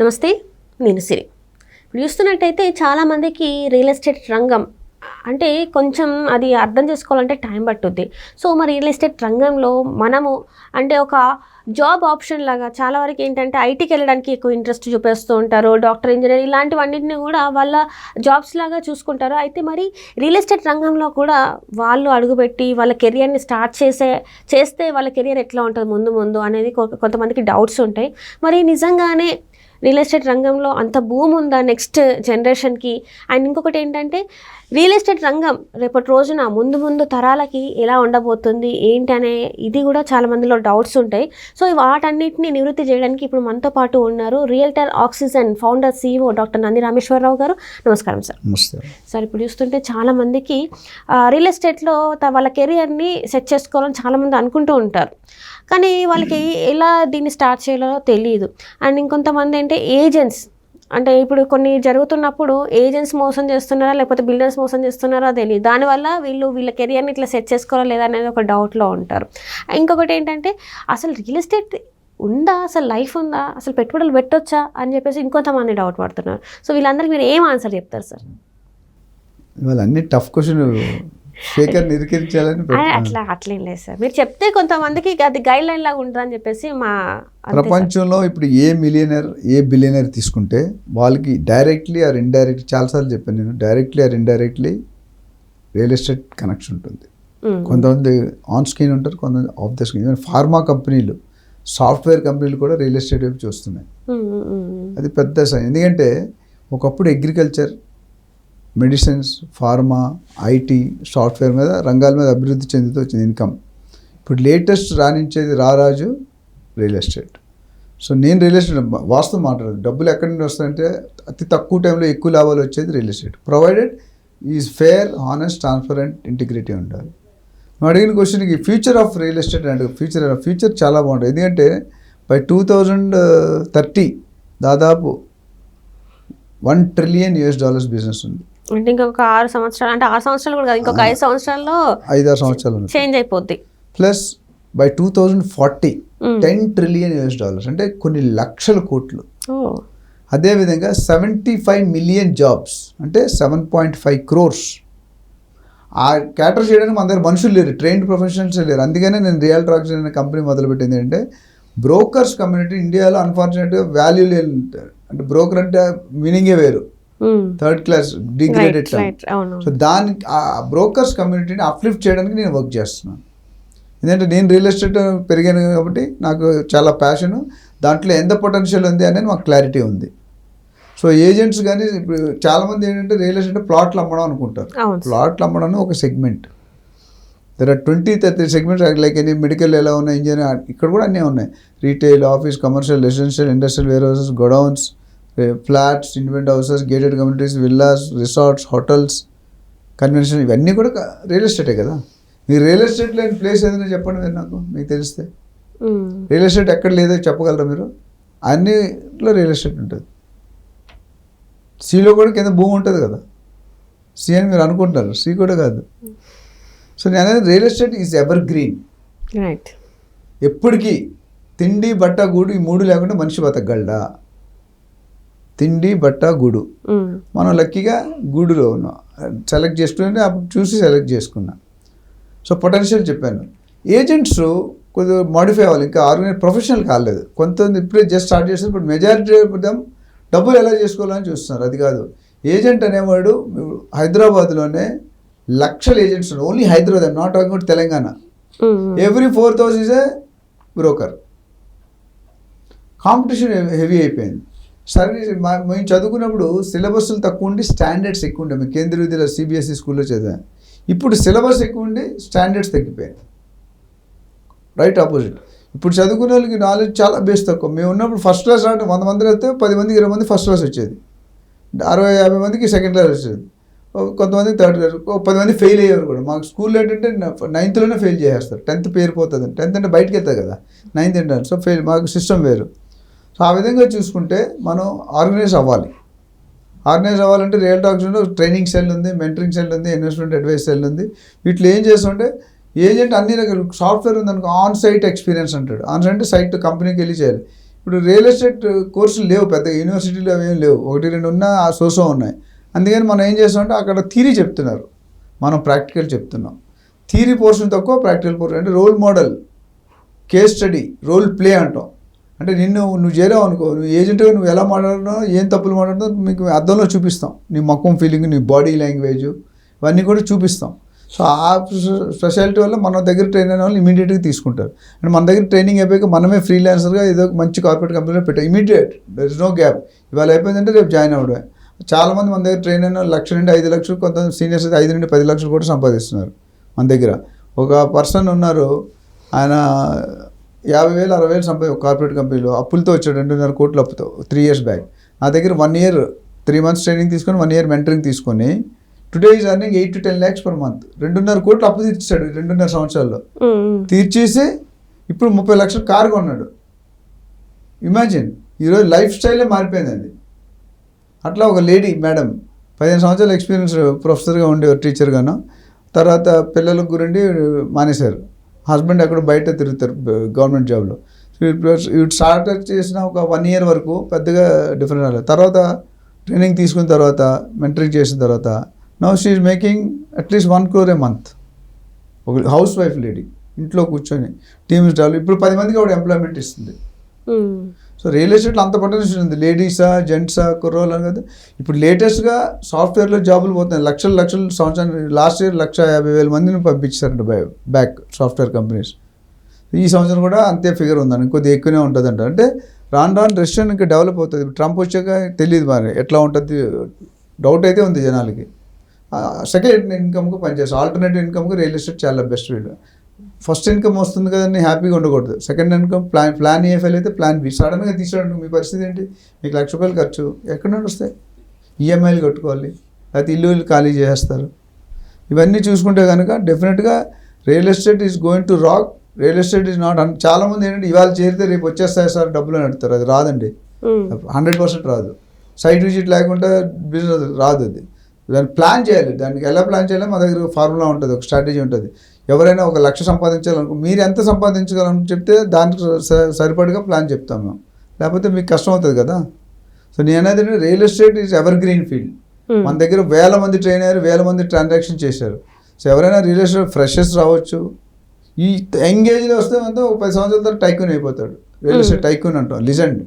నమస్తే నేను సిరి. ఇప్పుడు చూస్తున్నట్టయితే చాలామందికి రియల్ ఎస్టేట్ రంగం అంటే కొంచెం అది అర్థం చేసుకోవాలంటే టైం పట్టుద్ది. సో మరి రియల్ ఎస్టేట్ రంగంలో మనము అంటే ఒక జాబ్ ఆప్షన్ లాగా చాలా వరకు ఏంటంటే ఐటీకి వెళ్ళడానికి ఎక్కువ ఇంట్రెస్ట్ చూపిస్తూ ఉంటారు. డాక్టర్ ఇంజనీర్ ఇలాంటివన్నింటినీ కూడా వాళ్ళ జాబ్స్ లాగా చూసుకుంటారు. అయితే మరి రియల్ ఎస్టేట్ రంగంలో కూడా వాళ్ళు అడుగుపెట్టి వాళ్ళ కెరియర్ని స్టార్ట్ చేసే చేస్తే వాళ్ళ కెరియర్ ఎట్లా ఉంటుంది ముందు ముందు అనేది కొ- కొంతమందికి డౌట్స్ ఉంటాయి. మరి నిజంగానే రియల్ ఎస్టేట్ రంగంలో అంత భూమి ఉందా నెక్స్ట్ జనరేషన్కి? అండ్ ఇంకొకటి ఏంటంటే రియల్ ఎస్టేట్ రంగం రేపటి రోజున ముందు ముందు తరాలకి ఎలా ఉండబోతుంది ఏంటి అనే ఇది కూడా చాలా మందిలో డౌట్స్ ఉంటాయి. సో వాటన్నిటిని నివృత్తి చేయడానికి ఇప్పుడు మనతో పాటు ఉన్నారు realtor oxygen founder CEO doctor Nandi Rameshwararao గారు. నమస్కారం సార్. సార్ ఇప్పుడు చూస్తుంటే చాలా మందికి రియల్ ఎస్టేట్లో వాళ్ళ కెరియర్ని సెట్ చేసుకోవాలని చాలామంది అనుకుంటూ ఉంటారు. కానీ వాళ్ళకి ఎలా దీన్ని స్టార్ట్ చేయాలో తెలియదు అండ్ ఇంకొంతమంది అంటే ఏజెంట్స్ అంటే ఇప్పుడు కొన్ని జరుగుతున్నప్పుడు ఏజెంట్స్ మోసం చేస్తున్నారా లేకపోతే బిల్డర్స్ మోసం చేస్తున్నారా తెలియదు. దానివల్ల వీళ్ళు వీళ్ళ కెరియర్ని ఇట్లా సెట్ చేసుకోవాలా లేదా అనేది ఒక డౌట్లో ఉంటారు. ఇంకొకటి ఏంటంటే అసలు రియల్ ఎస్టేట్ ఉందా అసలు లైఫ్ ఉందా అసలు పెట్టుబడులు పెట్టొచ్చా అని చెప్పేసి ఇంకొంతమంది డౌట్ పడుతున్నారు. సో వీళ్ళందరికీ మీరు ఏం ఆన్సర్ చెప్తారు సార్? ఇవాళ అన్ని టఫ్ క్వశ్చన్ శేఖర్ నిరికించాలని. అట్లా అట్లేం లేదు సార్. మీరు చెప్తే కొంతమందికి అది గైడ్ లైన్ లాగా ఉంటుందని చెప్పేసి మా. ప్రపంచంలో ఇప్పుడు ఏ మిలియనర్ ఏ బిలియనర్ తీసుకుంటే వాళ్ళకి డైరెక్ట్లీ ఆర్ ఇండైరెక్ట్ చాలాసార్లు చెప్పాను నేను directly or indirectly real estate connection ఉంటుంది. కొంతమంది ఆన్ స్క్రీన్ ఉంటారు కొంతమంది off the screen even pharma కంపెనీలు సాఫ్ట్వేర్ కంపెనీలు కూడా రియల్ ఎస్టేట్ వైపు చూస్తున్నాయి. అది పెద్ద సైన్ ఎందుకంటే ఒకప్పుడు agriculture medicines pharma IT software మీద రంగాల మీద అభివృద్ధి చెందుతూ వచ్చింది ఇన్కమ్. ఇప్పుడు లేటెస్ట్ రాణించేది రారాజు రియల్ ఎస్టేట్. సో నేను రియల్ ఎస్టేట్ వాస్తవం మాట్లాడదు. డబ్బులు ఎక్కడి నుండి వస్తాయంటే అతి తక్కువ టైంలో ఎక్కువ లాభాలు వచ్చేది real estate. Provided is fair honest transparent integrity ఉండాలి. నువ్వు అడిగిన క్వశ్చన్కి ఫ్యూచర్ ఆఫ్ రియల్ ఎస్టేట్ అంటే ఫ్యూచర్ ఫ్యూచర్ చాలా బాగుంటుంది. ఎందుకంటే బై టూ థౌజండ్ థర్టీ దాదాపు one trillion US dollars business ఉంది. అంటే ఇంకొక ఆరు సంవత్సరాలు అంటే ఆరు సంవత్సరాలు కూడా కాదు ఇంకొక ఐదు సంవత్సరాల్లో ఐదారు సంవత్సరాలు ఉంది చేంజ్ అయిపోద్ది. Plus by two thousand forty. Ten trillion US dollars అంటే కొన్ని లక్షల కోట్లు. అదేవిధంగా సెవెంటీ ఫైవ్ మిలియన్ జాబ్స్ అంటే సెవెన్ పాయింట్ ఫైవ్ క్రోర్స్ ఆ క్యాటర్ చేయడానికి మన దగ్గర మనుషులు లేరు ట్రైన్డ్ ప్రొఫెషనల్స్ లేరు. అందుకనే నేను రియల్ ట్రాక్స్ అనే కంపెనీ మొదలుపెట్టింది అంటే బ్రోకర్స్ కమ్యూనిటీ ఇండియాలో అన్ఫార్చునేట్గా వాల్యూ లేని అంటే బ్రోకర్ అంటే మీనింగే వేరు. థర్డ్ క్లాస్ డిగ్రేడెడ్ సో దానికి ఆ బ్రోకర్స్ కమ్యూనిటీని అప్లిఫ్ట్ చేయడానికి నేను వర్క్ చేస్తున్నాను. ఎందుకంటే నేను రియల్ ఎస్టేట్ పెరిగాను కాబట్టి నాకు చాలా ప్యాషను దాంట్లో ఎంత పొటెన్షియల్ ఉంది అనేది మాకు క్లారిటీ ఉంది. సో ఏజెంట్స్ కానీ ఇప్పుడు చాలామంది ఏంటంటే రియల్ ఎస్టేట్ ప్లాట్లు అమ్మడం అనుకుంటారు. ప్లాట్లు అమ్మడం ఒక segment there are twenty thirty segments like any medical ఎలా ఉన్నాయి ఇంజనీర్ ఇక్కడ కూడా అన్నీ ఉన్నాయి. Retail office commercial residential industrial warehouses godowns flats invent houses gated communities villas resorts hotels convention ఇవన్నీ కూడా రియల్ ఎస్టేటే కదా? మీరు రియల్ ఎస్టేట్ లేని ప్లేస్ ఏదైనా చెప్పండి మీరు నాకు మీకు తెలిస్తే. రియల్ ఎస్టేట్ ఎక్కడ లేదో చెప్పగలరా మీరు? అన్నిట్లో రియల్ ఎస్టేట్ ఉంటుంది. సీలో కూడా కింద భూమి ఉంటుంది కదా? సీ అని మీరు అనుకుంటారు సీ కూడా కాదు. సో నేను అనేది real estate is evergreen right ఎప్పటికీ తిండి బట్ట గూడు ఈ మూడు లేకుండా మనిషి బతకగలడా? తిండి బట్ట గూడు. మనం లక్కీగా గూడులో ఉన్నాం. సెలెక్ట్ చేసుకుంటే అప్పుడు చూసి సెలెక్ట్ చేసుకున్నా. సో పొటెన్షియల్ చెప్పాను. ఏజెంట్స్ కొద్దిగా మాడిఫై అవ్వాలి. ఇంకా ఆర్గనైజ్ ప్రొఫెషనల్ కాలేదు. కొంతమంది ఇప్పుడే జస్ట్ స్టార్ట్ చేస్తారు ఇప్పుడు మెజారిటీ దమ్ డబ్బులు ఎలా చేసుకోవాలని చూస్తున్నారు. అది కాదు. ఏజెంట్ అనేవాడు హైదరాబాద్లోనే లక్షల ఏజెంట్స్ ఉన్నారు. Only Hyderabad not talking Telangana. Every four thousand is a broker competition heavy అయిపోయింది. సర్వీస్ మా- మేము చదువుకున్నప్పుడు సిలబస్లు తక్కువ ఉండి స్టాండర్డ్స్ ఎక్కువ ఉండే. మేము కేంద్రీయ విద్యలో సిబిఎస్ఈ స్కూల్లో చదివాను ఇప్పుడు సిలబస్ ఎక్కువ ఉండి స్టాండర్డ్స్ తగ్గిపోయాయి. రైట్ ఆపోజిట్ ఇప్పుడు చదువుకునే వాళ్ళకి నాలెడ్జ్ చాలా బేస్ తక్కువ. మేము ఉన్నప్పుడు ఫస్ట్ క్లాస్ రావడం వంద మంది అయితే పది మంది ఇరవై మంది ఫస్ట్ క్లాస్ వచ్చేది. అరవై యాభై మందికి సెకండ్ క్లాస్ వచ్చేది. కొంతమంది థర్డ్ క్లాస్ పది మంది ఫెయిల్ అయ్యేవారు కూడా. మాకు స్కూల్లో ఏంటంటే నైన్త్లోనే ఫెయిల్ చేసేస్తారు. టెన్త్ పేరు పోతుంది టెన్త్ అంటే బయటకు వెళ్తారు కదా. నైన్త్ ఏంటంటే సో ఫెయిల్ మాకు సిస్టమ్ వేరు. సో ఆ విధంగా చూసుకుంటే మనం ఆర్గనైజ్ అవ్వాలి. ఆర్గనైజ్ అవ్వాలంటే రియల్ టాక్స్లో ట్రైనింగ్ సెల్ ఉంది మెంటరింగ్ సెల్ ఉంది ఇన్వెస్ట్మెంట్ అడ్వైస్ సెల్ ఉంది. వీటిలో ఏం చేస్తుంటే ఏజెంట్ అన్ని రకాల సాఫ్ట్వేర్ ఉందనుకో ఆన్ సైట్ ఎక్స్పీరియన్స్ అంటాడు. ఆన్ సైట్ అంటే సైట్ కంపెనీకి వెళ్ళి చేయాలి. ఇప్పుడు రియల్ ఎస్టేట్ కోర్సులు లేవు పెద్ద యూనివర్సిటీలో ఏం లేవు. ఒకటి రెండు ఉన్నా ఆ సోసో ఉన్నాయి. అందుకని మనం ఏం చేస్తామంటే అక్కడ థీరీ చెప్తున్నారు. మనం ప్రాక్టికల్ చెప్తున్నాం. థీరీ పోర్షన్ తక్కువ ప్రాక్టికల్ పోర్షన్. అంటే role model case study role play అంటాం. అంటే నిన్ను నువ్వు చేరావు అనుకో. నువ్వు ఏజెంట్గా నువ్వు ఎలా మాట్లాడుతున్నావు ఏం తప్పులు మాట్లాడుతున్నావు మీకు అర్థంలో చూపిస్తాం. నీ మొక్కం ఫీలింగ్ నీ బాడీ లాంగ్వేజ్ ఇవన్నీ కూడా చూపిస్తాం. సో ఆ స్పెషాలిటీ వల్ల మన దగ్గర ట్రైన్ అయిన వాళ్ళు ఇమీడియట్గా తీసుకుంటారు. అండ్ మన దగ్గర ట్రైనింగ్ అయిపోయాక మనమే ఫ్రీలాన్సర్గా ఏదో మంచి కార్పొరేట్ కంపెనీలో పెట్టాం. Immediate there is no gap ఇవాళ అయిపోయిందంటే రేపు జాయిన్ అవ్వడమే. చాలామంది మన దగ్గర ట్రైన్ అయిన లక్ష నుండి ఐదు లక్షలు కొంత సీనియర్స్ అయితే ఐదు నుండి పది లక్షలు కూడా సంపాదిస్తున్నారు మన దగ్గర. ఒక పర్సన్ ఉన్నారు. ఆయన యాభై వేలు అరవై వేలు సంపాది కార్పొరేట్ కంపెనీలో అప్పులతో వచ్చాడు రెండున్నర కోట్ల అప్పుతో త్రీ ఇయర్స్ బ్యాక్ నా దగ్గర one year three months training తీసుకొని వన్ ఇయర్ మెంటరింగ్ తీసుకొని today is earning eight to ten lakhs per month రెండున్నర కోట్లు అప్పు తీర్చాడు రెండున్నర సంవత్సరాల్లో. తీర్చేసి ఇప్పుడు ముప్పై లక్షలు కారు కొన్నాడు ఇమాజిన్ ఈరోజు లైఫ్ స్టైలే మారిపోయిందండి. అట్లా ఒక లేడీ మేడం పదిహేను సంవత్సరాల ఎక్స్పీరియన్స్ ప్రొఫెసర్గా ఉండే టీచర్గాను తర్వాత పిల్లల గురించి మానేశారు. హస్బెండ్ ఎక్కడ బయట తిరుగుతారు గవర్నమెంట్ జాబ్లో. ఇటు స్టార్ట్ చేసిన ఒక వన్ ఇయర్ వరకు పెద్దగా డిఫరెంట్ రాలేదు తర్వాత ట్రైనింగ్ తీసుకున్న తర్వాత మెంటరింగ్ చేసిన తర్వాత now she making at least one crore a month ఒక హౌస్ వైఫ్ లేడీ ఇంట్లో కూర్చొని టీమ్స్ డెవలప్ ఇప్పుడు పది మందికి ఆవిడ ఎంప్లాయ్మెంట్ ఇస్తుంది. Hmm. సో రియల్ ఎస్టేట్లో అంత పొటెన్షియల్ ఉంది. లేడీసా జెంట్సా కుర్రోళ్ళు అని కదా. ఇప్పుడు లేటెస్ట్గా సాఫ్ట్వేర్లో జాబులు పోతున్నాయి. లక్షలు లక్షలు సంవత్సరానికి లాస్ట్ ఇయర్ లక్ష యాభై వేల మందిని పంపించారంట బ్యాక్ సాఫ్ట్వేర్ కంపెనీస్ ఈ సంవత్సరం కూడా అంతే ఫిగర్ ఉందండి కొద్దిగా ఎక్కువనే ఉంటుందంట. అంటే రాను రాను రెస్టారెంట్ ఇంకా డెవలప్ అవుతుంది. ఇప్పుడు ట్రంప్ వచ్చాక తెలియదు మరి ఎట్లా ఉంటుంది. డౌట్ అయితే ఉంది జనాలకి. సెకండ్ ఇన్కమ్కి పనిచేస్తాం ఆల్టర్నేటివ్ ఇన్కమ్కి రియల్ ఎస్టేట్ చాలా బెస్ట్ వీళ్ళు. ఫస్ట్ ఇన్కమ్ వస్తుంది కదండి హ్యాపీగా ఉండకూడదు. Second income plan plan A fail అయితే ప్లాన్ బి. సడన్గా తీసాడు మీ పరిస్థితి ఏంటి? మీకు లక్ష రూపాయలు ఖర్చు. ఎక్కడ నుండి వస్తాయి? ఈఎంఐలు కట్టుకోవాలి. లేకపోతే ఇల్లు ఇల్లు ఖాళీ చేసేస్తారు. ఇవన్నీ చూసుకుంటే కనుక డెఫినెట్గా real estate is going to rock. Real estate is not చాలామంది ఏంటంటే ఇవాళ చేరితే రేపు వచ్చేస్తాయి సార్ డబ్బులు అని అడుగుతారు. అది రాదండి. హండ్రెడ్ పర్సెంట్ రాదు. సైట్ విజిట్ లేకుండా బిజినెస్ రాదు అది. దాన్ని ప్లాన్ చేయాలి. దానికి ఎలా ప్లాన్ చేయాలో మా దగ్గర ఫార్ములా ఉంటుంది ఒక స్ట్రాటజీ ఉంటుంది. ఎవరైనా ఒక లక్ష సంపాదించాలనుకో మీరు ఎంత సంపాదించగలని చెప్తే దానికి సరిపడగా ప్లాన్ చెప్తాం మేము. లేకపోతే మీకు కష్టం అవుతుంది కదా. సో నేను అనేది real estate is evergreen field. Um. మన దగ్గర వేల మంది ట్రైన్ అయ్యారు వేల మంది ట్రాన్సాక్షన్ చేశారు. సో ఎవరైనా రియల్ ఎస్టేట్ ఫ్రెషర్స్ రావచ్చు. ఈ ఎంగేజ్లో వస్తే అంతా ఒక పది సంవత్సరాల తర్వాత టైకూన్ అయిపోతాడు. రియల్ ఎస్టేట్ టైకూన్ అంటాం legend.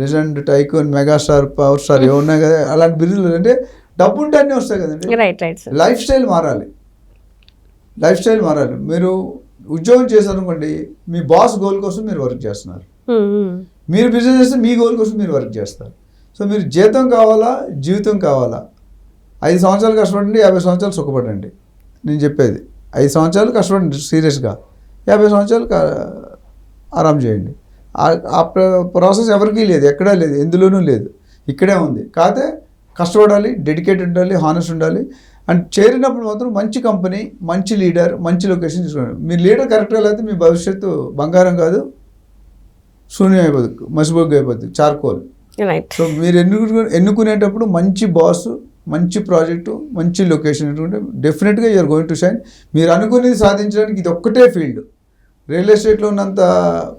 Legend tycoon megastar power star ఏమి ఉన్నాయి కదా. అలాంటి బిరుదులు అంటే డబ్బు ఉంటే అన్నీ వస్తాయి కదండి లైఫ్ స్టైల్ మారాలి. లైఫ్ స్టైల్ మారాలి. మీరు ఉద్యోగం చేశారనుకోండి మీ బాస్ గోల్ కోసం మీరు వర్క్ చేస్తున్నారు. మీరు బిజినెస్ చేస్తే మీ గోల్ కోసం మీరు వర్క్ చేస్తారు. సో మీరు జీతం కావాలా జీవితం కావాలా? ఐదు సంవత్సరాలు కష్టపడండి యాభై సంవత్సరాలు సుఖపడండి. నేను చెప్పేది ఐదు సంవత్సరాలు కష్టపడండి సీరియస్గా. యాభై సంవత్సరాలు ఆరాం చేయండి. ఆ- ఆ ప్ర- ప్రాసెస్ ఎవరికీ లేదు ఎక్కడా లేదు ఎందులోనూ లేదు. ఇక్కడే ఉంది. కాకపోతే కష్టపడాలి డెడికేట్ ఉండాలి హానెస్ట్ ఉండాలి. అండ్ చేరినప్పుడు మాత్రం మంచి కంపెనీ మంచి లీడర్ మంచి లొకేషన్ తీసుకోండి మీ లీడర్ కరెక్ట్గా లేకపోతే మీ భవిష్యత్తు బంగారం కాదు శూన్యం అయిపోతుంది మసిబొగ్గు అయిపోతుంది చార్కోల్. సో మీరు ఎన్నుకు ఎన్నుకునేటప్పుడు మంచి బాస్ మంచి ప్రాజెక్టు మంచి లొకేషన్ ఎన్నుకుంటే డెఫినెట్గా యూఆర్ గోయింగ్ టు షైన్ మీరు అనుకునేది సాధించడానికి ఇది ఒక్కటే ఫీల్డ్. రియల్ ఎస్టేట్లో ఉన్నంత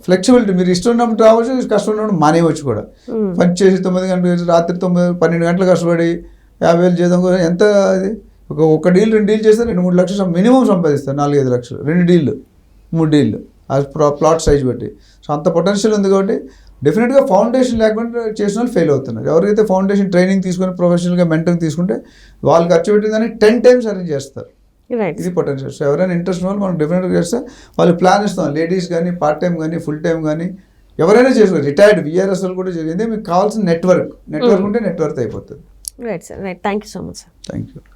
ఫ్లెక్సిబిలిటీ మీరు ఇష్టం ఉన్నప్పుడు రావచ్చు కష్టం ఉన్నప్పుడు మానేయవచ్చు కూడా. ఉమ్. పని చేసి తొమ్మిది గంటలు రాత్రి తొమ్మిది పన్నెండు గంటలు కష్టపడి యాభై వేలు జీతం కోసం ఎంత అది ఒక ఒక డీల్ రెండు డీల్ చేస్తే రెండు మూడు లక్షలు మినిమం సంపాదిస్తారు నాలుగైదు లక్షలు. రెండు డీళ్ళు మూడు డీళ్ళు ఆ ప్లాట్ సైజ్ బట్టి. సో అంత పొటెన్షియల్ ఉంది కాబట్టి డెఫినెట్గా ఫౌండేషన్ లేకుండా చేసిన వాళ్ళు ఫెయిల్ అవుతున్నారు. ఎవరైతే ఫౌండేషన్ ట్రైనింగ్ తీసుకొని ప్రొఫెషనల్గా మెంటరింగ్ తీసుకుంటే వాళ్ళు ఖర్చు పెట్టిందని టెన్ టైమ్స్ అరేంజ్ చేస్తారు. ఇది పొటెన్షియల్. సో ఎవరైనా ఇంట్రెస్ట్ ఉన్న వాళ్ళు మనం డెఫినెట్గా చేస్తే వాళ్ళు ప్లాన్ ఇస్తాం లేడీస్ కానీ పార్ట్ టైం కానీ ఫుల్ టైం కానీ ఎవరైనా చేసుకోవచ్చు రిటైర్డ్ విఆర్ఎస్ఎల్ కూడా జరిగింది మీకు కావాల్సిన నెట్వర్క్ నెట్వర్క్ ఉంటే నెట్వర్క్ అయిపోతుంది. Right sir right thank you so much sir thank you